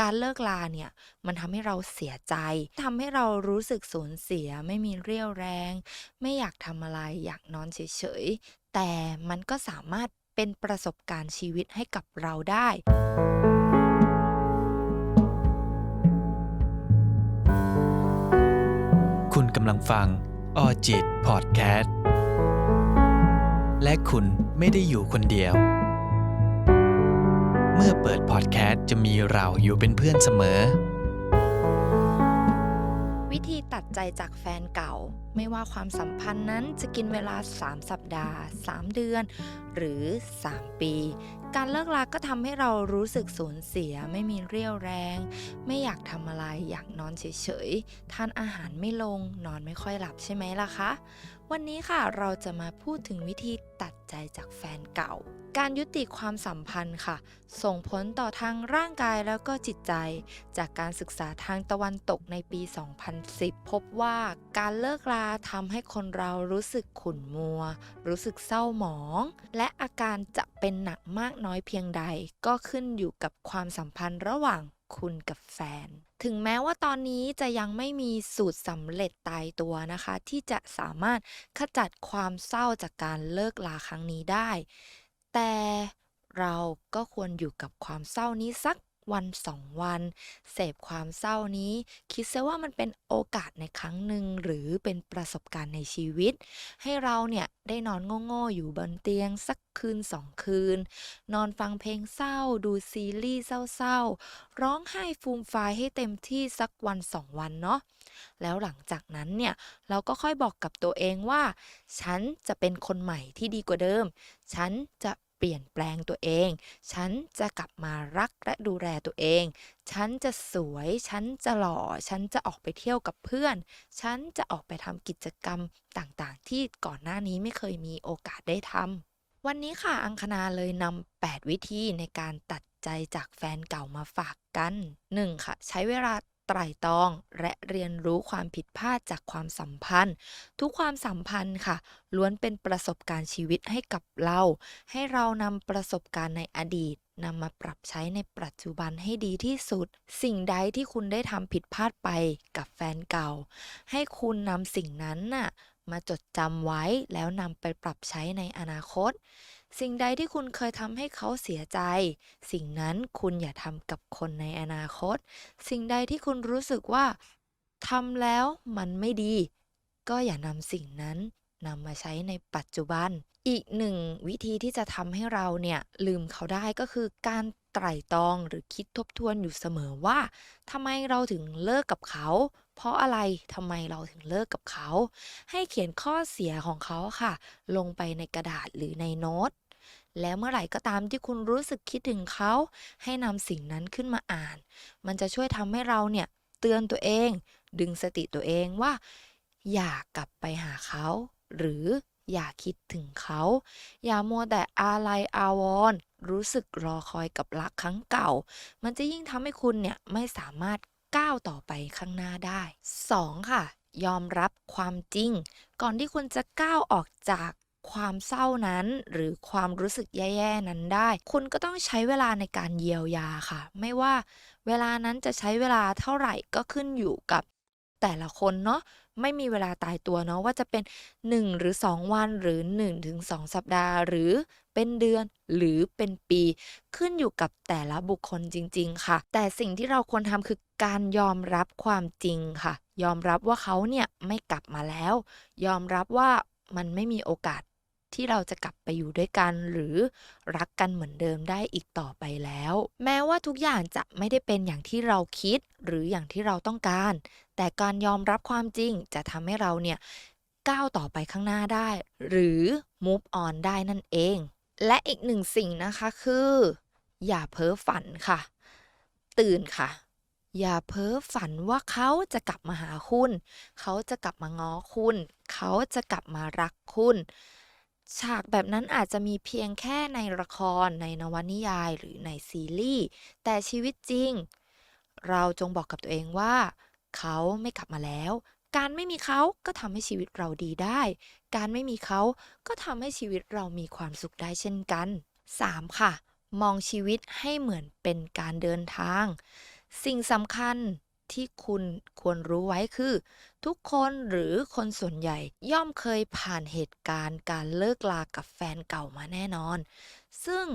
การเลิกลาเนี่ยมันทำให้เราเสียใจทำให้เรารู้สึกสูญเสีย ไม่มีเรี่ยวแรง ไม่อยากทำอะไรอยากนอนเฉยๆ แต่มันก็สามารถเป็นประสบการณ์ชีวิตให้กับเราได้คุณกำลังฟังออจิตพอดแคสต์ และคุณไม่ได้อยู่คนเดียว เมื่อเปิดพอดแคสต์จะมีเราอยู่เป็นเพื่อนเสมอ วิธีตัดใจจากแฟนเก่า ไม่ว่าความสัมพันธ์นั้นจะกินเวลา 3 สัปดาห์ 3 เดือน หรือ 3 ปี การเลิกลาก็ทำให้เรารู้สึกสูญเสีย ไม่มีเรี่ยวแรง ไม่อยากทำอะไรอยากนอนเฉยๆ ทานอาหารไม่ลง นอนไม่ค่อยหลับใช่ไหมล่ะคะ วันนี้ค่ะเราจะมาพูดถึงวิธีตัดใจจากแฟนเก่า การยุติความสัมพันธ์ค่ะ ส่งผลต่อทางร่างกายแล้วก็จิตใจ จากการศึกษาทางตะวันตกในปี 2010 พบว่าการเลิกลาทำให้คนเรารู้สึกขุ่นมัว รู้สึกเศร้าหมอง และอาการจะเป็นหนักมากน้อยเพียงใด ก็ขึ้นอยู่กับความสัมพันธ์ระหว่างคุณกับแฟน ถึงแม้ว่าตอนนี้จะยังไม่มีสูตรสำเร็จตายตัวนะคะ ที่จะสามารถขจัดความเศร้าจากการเลิกลาครั้งนี้ได้ แต่เราก็ควรอยู่กับความเศร้านี้สัก วันสองวัน เสพความเศร้านี้ คิดซะว่ามันเป็นโอกาสในครั้งหนึ่งหรือเป็นประสบการณ์ในชีวิต ให้เราเนี่ยได้นอนโง่ๆอยู่บนเตียงสักคืนสองคืน นอนฟังเพลงเศร้า ดูซีรีส์เศร้าๆ ร้องไห้ฟูมฟายให้เต็มที่สักวันสองวันเนาะแล้วหลังจากนั้นเนี่ย เราก็ค่อยบอกกับตัวเองว่า ฉันจะเป็นคนใหม่ที่ดีกว่าเดิม ฉันจะ เปลี่ยนแปลงตัวเอง ฉันจะกลับมารักและดูแลตัวเอง ฉันจะสวย ฉันจะหล่อ ฉันจะออกไปเที่ยวกับเพื่อน ฉันจะออกไปทำกิจกรรมต่างๆ ที่ก่อนหน้านี้ไม่เคยมีโอกาสได้ทำ วันนี้ค่ะ อังคณาเลยนำ8 วิธีในการตัดใจจากแฟนเก่ามาฝากกัน 1. ค่ะ ใช้เวลา ไตร่ตรอง และเรียนรู้ความผิดพลาดจากความสัมพันธ์ ทุกความสัมพันธ์ค่ะ ล้วนเป็นประสบการณ์ชีวิตให้กับเรา ให้เรานำประสบการณ์ในอดีตนำมาปรับใช้ในปัจจุบันให้ดีที่สุด สิ่งใดที่คุณได้ทำผิดพลาดไปกับแฟนเก่า ให้คุณนำสิ่งนั้นน่ะมาจดจำไว้แล้วนำไปปรับใช้ในอนาคต สิ่งใดที่คุณเคยทำให้เขาเสียใจ สิ่งนั้นคุณอย่าทำกับคนในอนาคต สิ่งใดที่คุณรู้สึกว่าทำแล้วมันไม่ดี ก็อย่านำสิ่งนั้นนำมาใช้ในปัจจุบัน อีกหนึ่งวิธีที่จะทำให้เราเนี่ยลืมเขาได้ก็คือการไตร่ตรองหรือคิดทบทวนอยู่เสมอว่าทำไมเราถึงเลิกกับเขา เพราะอะไรทำไมเราถึงเลิกกับเขา ให้เขียนข้อเสียของเขาค่ะ ลงไปในกระดาษหรือในโน้ต แล้วเมื่อไหร่ก็ตามที่คุณรู้สึกคิดถึงเขา ให้นำสิ่งนั้นขึ้นมาอ่าน มันจะช่วยทำให้เราเนี่ยเตือนตัวเอง ดึงสติตัวเองว่า อย่ากลับไปหาเขา หรืออย่าคิดถึงเขา อย่ามัวแต่อาลัยอาวรณ์รู้สึกรอคอยกับรักครั้งเก่า มันจะยิ่งทำให้คุณเนี่ยไม่สามารถก้าวต่อไปข้างหน้าได้ 2. ค่ะ ยอมรับความจริง ก่อนที่คุณจะก้าวออกจาก ความเศร้านั้นหรือความรู้สึกแย่ๆนั้นได้ คุณก็ต้องใช้เวลาในการเยียวยาค่ะ ไม่ว่าเวลานั้นจะใช้เวลาเท่าไหร่ก็ขึ้นอยู่กับแต่ละคนเนาะไม่มีเวลาตายตัวเนาะว่าจะเป็น 1 หรือ 2 วันหรือ1ถึง2สัปดาห์ หรือเป็นเดือนหรือเป็นปี ขึ้นอยู่กับแต่ละบุคคลจริง ๆ ค่ะ แต่สิ่งที่เราควรทำคือการยอมรับความจริงค่ะ ยอมรับว่าเขาเนี่ยไม่กลับมาแล้ว ยอมรับว่ามันไม่มีโอกาส ที่เราจะกลับไปอยู่ด้วยกัน หรือรักกันเหมือนเดิมได้อีกต่อไปแล้ว แม้ว่าทุกอย่างจะไม่ได้เป็นอย่างที่เราคิด หรืออย่างที่เราต้องการ แต่การยอมรับความจริงจะทำให้เราเนี่ยก้าวต่อไปข้างหน้าได้ หรือ move on ได้นั่นเอง และอีกหนึ่งสิ่งนะคะคือ อย่าเพ้อฝันค่ะ ตื่นค่ะอย่าเพ้อฝันว่าเขาจะกลับมาหาคุณ เขาจะกลับมาง้อคุณ เขาจะกลับมารักคุณ ฉากแบบนั้นอาจจะมีเพียงแค่ในละครในนวนิยายหรือในซีรีส์แต่ชีวิตจริง เราจงบอกกับตัวเองว่า เขาไม่กลับมาแล้ว การไม่มีเขาก็ทำให้ชีวิตเราดีได้ การไม่มีเขาก็ทำให้ชีวิตเรามีความสุขได้เช่นกัน 3. ค่ะ มองชีวิตให้เหมือนเป็นการเดินทาง สิ่งสำคัญ ที่คุณควรรู้ไว้คือ ทุกคนหรือคนส่วนใหญ่ย่อมเคยผ่านเหตุการณ์การเลิกลากับแฟนเก่ามาแน่นอน ซึ่ง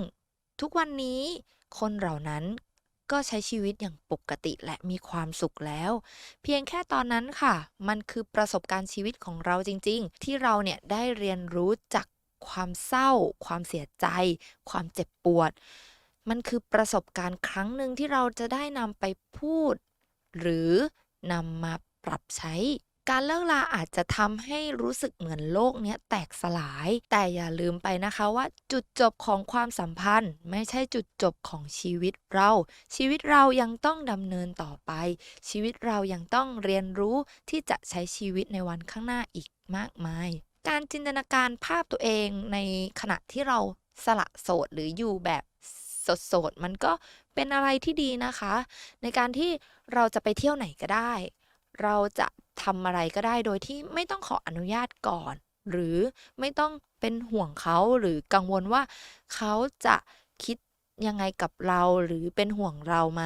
ทุกวันนี้คนเหล่านั้นก็ใช้ชีวิตอย่างปกติและมีความสุขแล้ว เพียงแค่ตอนนั้นค่ะ มันคือประสบการณ์ชีวิตของเราจริง ๆ ที่เราเนี่ยได้เรียนรู้จากความเศร้า ความเสียใจ ความเจ็บปวด มันคือประสบการณ์ครั้งหนึ่งที่เราจะได้นำไปพูด หรือนำมาปรับใช้ การเลิกลาอาจจะทำให้รู้สึกเหมือนโลกเนี้ยแตกสลาย แต่อย่าลืมไปนะคะว่าจุดจบของความสัมพันธ์ ไม่ใช่จุดจบของชีวิตเรา ชีวิตเรายังต้องดำเนินต่อไป ชีวิตเรายังต้องเรียนรู้ที่จะใช้ชีวิตในวันข้างหน้าอีกมากมาย การจินตนาการภาพตัวเองในขณะที่เราสละโสดหรืออยู่แบบ สดๆ มันก็เป็นอะไรที่ดีนะคะ ในการที่เราจะไปเที่ยวไหนก็ได้ เราจะทำอะไรก็ได้โดยที่ไม่ต้องขออนุญาตก่อน หรือไม่ต้องเป็นห่วงเขาหรือกังวลว่าเขาจะคิดยังไงกับเราหรือเป็นห่วงเราไหม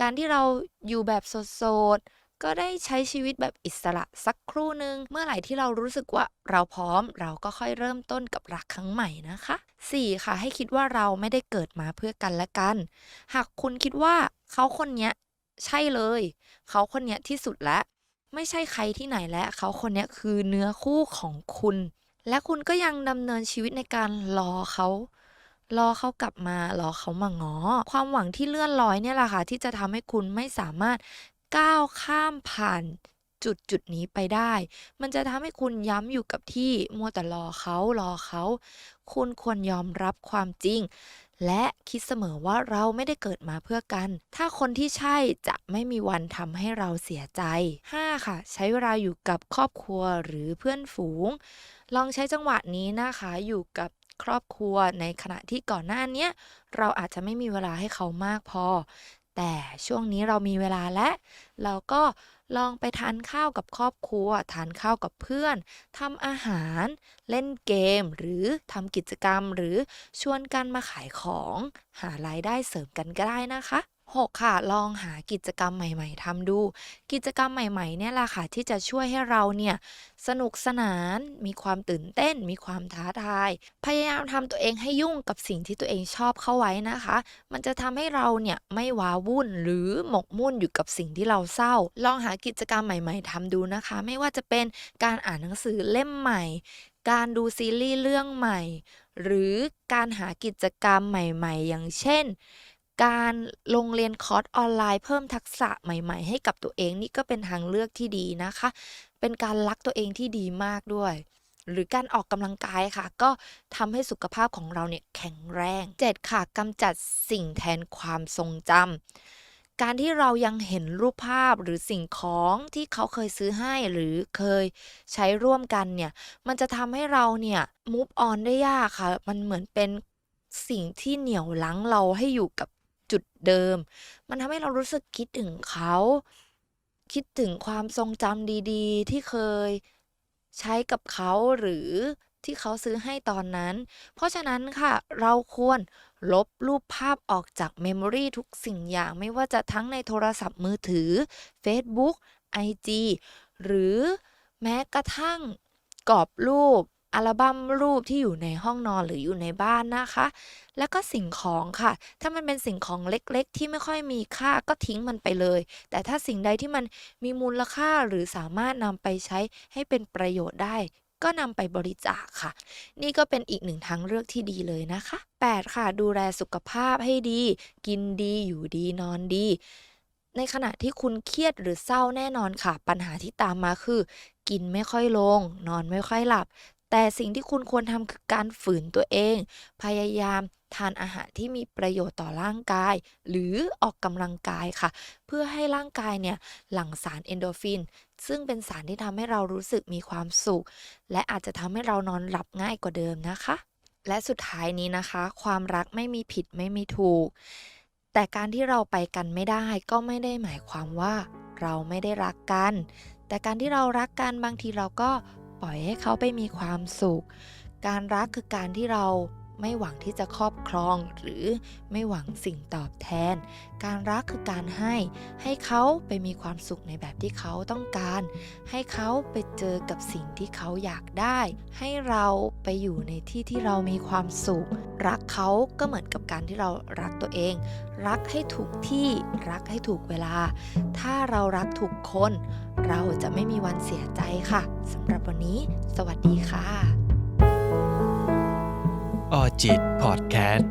การที่เราอยู่แบบโสดๆ ก็ได้ใช้ชีวิตแบบอิสระสักครู่หนึ่งเมื่อไหร่ที่เรารู้สึกว่าเราพร้อมเราก็ค่อยเริ่มต้นกับรักครั้งใหม่นะคะ 4. ค่ะ ให้คิดว่าเราไม่ได้เกิดมาเพื่อกันและกัน หากคุณคิดว่าเขาคนเนี้ยใช่เลย เขาคนเนี้ยที่สุดแล้วไม่ใช่ใครที่ไหนแล้วเขาคนเนี้ยคือเนื้อคู่ของคุณ และคุณก็ยังดำเนินชีวิตในการรอเขารอเขากลับมารอเขามาง้อ ความหวังที่เลื่อนลอยเนี่ยแหละค่ะที่จะทำให้คุณไม่สามารถ ก้าวข้ามผ่านจุดจุดนี้ไปได้ มันจะทำให้คุณย้ำอยู่กับที่มัวแต่รอเขารอเขา คุณควรยอมรับความจริง และคิดเสมอว่าเราไม่ได้เกิดมาเพื่อกัน ถ้าคนที่ใช่จะไม่มีวันทำให้เราเสียใจ 5. ค่ะ ใช้เวลาอยู่กับครอบครัวหรือเพื่อนฝูง ลองใช้จังหวะนี้นะคะอยู่กับครอบครัวในขณะที่ก่อนหน้านี้เราอาจจะไม่มีเวลาให้เขามากพอ แต่ช่วงนี้เรามีเวลาและเราก็ลองไปทานข้าวกับครอบครัว ทานข้าวกับเพื่อนทำอาหาร เล่นเกม หรือทำกิจกรรม หรือชวนกันมาขายของ หารายได้เสริมกันก็ได้นะคะ 6. ค่ะ ลองหากิจกรรมใหม่ๆทำดู กิจกรรมใหม่ๆเนี่ยแหละค่ะ ที่จะช่วยให้เราเนี่ย สนุกสนาน มีความตื่นเต้น มีความท้าทาย พยายามทำตัวเองให้ยุ่งกับสิ่งที่ตัวเองชอบเข้าไว้นะคะ มันจะทำให้เราเนี่ย ไม่ว้าวุ่นหรือหมกมุ่นอยู่กับสิ่งที่เราเศร้า ลองหากิจกรรมใหม่ๆทำดูนะคะ ไม่ว่าจะเป็นการอ่านหนังสือเล่มใหม่ การดูซีรีส์เรื่องใหม่ หรือการหากิจกรรมใหม่ ๆ อย่างเช่น การลงเรียนคอร์สออนไลน์เพิ่มทักษะใหม่ ๆ ให้กับตัวเองนี่ก็เป็นทางเลือกที่ดีนะคะ เป็นการรักตัวเองที่ดีมากด้วย หรือการออกกำลังกายค่ะ ก็ทำให้สุขภาพของเราเนี่ยแข็งแรง 7. ค่ะกำจัดสิ่งแทนความทรงจำการที่เรายังเห็นรูปภาพหรือสิ่งของที่เขาเคยซื้อให้หรือเคยใช้ร่วมกันเนี่ย มันจะทำให้เราเนี่ย move on ได้ยากค่ะ มันเหมือนเป็นสิ่งที่เหนี่ยวรั้งเราให้อยู่กับ จุดเดิม มันทำให้เรารู้สึกคิดถึงเขา คิดถึงความทรงจำดีๆ ที่เคยใช้กับเขาหรือที่เขาซื้อให้ตอนนั้น เพราะฉะนั้นค่ะ เราควรลบรูปภาพออกจากเมมโมรีทุกสิ่งอย่างไม่ว่าจะทั้งในโทรศัพท์มือถือ Facebook IG หรือแม้กระทั่งกรอบรูป อัลบั้มรูปที่อยู่ในห้องนอนหรืออยู่ในบ้านนะคะ แล้วก็สิ่งของค่ะ ถ้ามันเป็นสิ่งของเล็กๆ ที่ไม่ค่อยมีค่าก็ทิ้งมันไปเลย แต่ถ้าสิ่งใดที่มันมีมูลค่าหรือสามารถนำไปใช้ให้เป็นประโยชน์ได้ก็นำไปบริจาคค่ะ นี่ก็เป็นอีกหนึ่งทางเลือกที่ดีเลยนะคะ 8. ค่ะ ดูแลสุขภาพให้ดี กินดีอยู่ดีนอนดี ในขณะที่คุณเครียดหรือเศร้าแน่นอนค่ะ ปัญหาที่ตามมาคือ กินไม่ค่อยลง นอนไม่ค่อยหลับ แต่สิ่งที่คุณควรทำคือการฝืนตัวเอง พยายามทานอาหารที่มีประโยชน์ต่อร่างกาย หรือออกกำลังกายค่ะ เพื่อให้ร่างกายเนี่ยหลั่งสารเอนโดฟิน ซึ่งเป็นสารที่ทำให้เรารู้สึกมีความสุข และอาจจะทำให้เรานอนหลับง่ายกว่าเดิมนะคะ และสุดท้ายนี้นะคะ ความรักไม่มีผิดไม่มีถูก แต่การที่เราไปกันไม่ได้ก็ไม่ได้หมายความว่าเราไม่ได้รักกัน แต่การที่เรารักกันบางทีเราก็ ปล่อยให้เขาไปมีความสุข การรักคือการที่เรา ไม่หวังที่จะครอบครองหรือไม่หวังสิ่งตอบแทน การรักคือการให้ ให้เขาไปมีความสุขในแบบที่เขาต้องการ ให้เขาไปเจอกับสิ่งที่เขาอยากได้ ให้เราไปอยู่ในที่ที่เรามีความสุข รักเขาก็เหมือนกับการที่เรารักตัวเอง รักให้ถูกที่รักให้ถูกเวลา ถ้าเรารักถูกคน เราจะไม่มีวันเสียใจค่ะสำหรับวันนี้ สวัสดีค่ะ จิตพอดแคสต์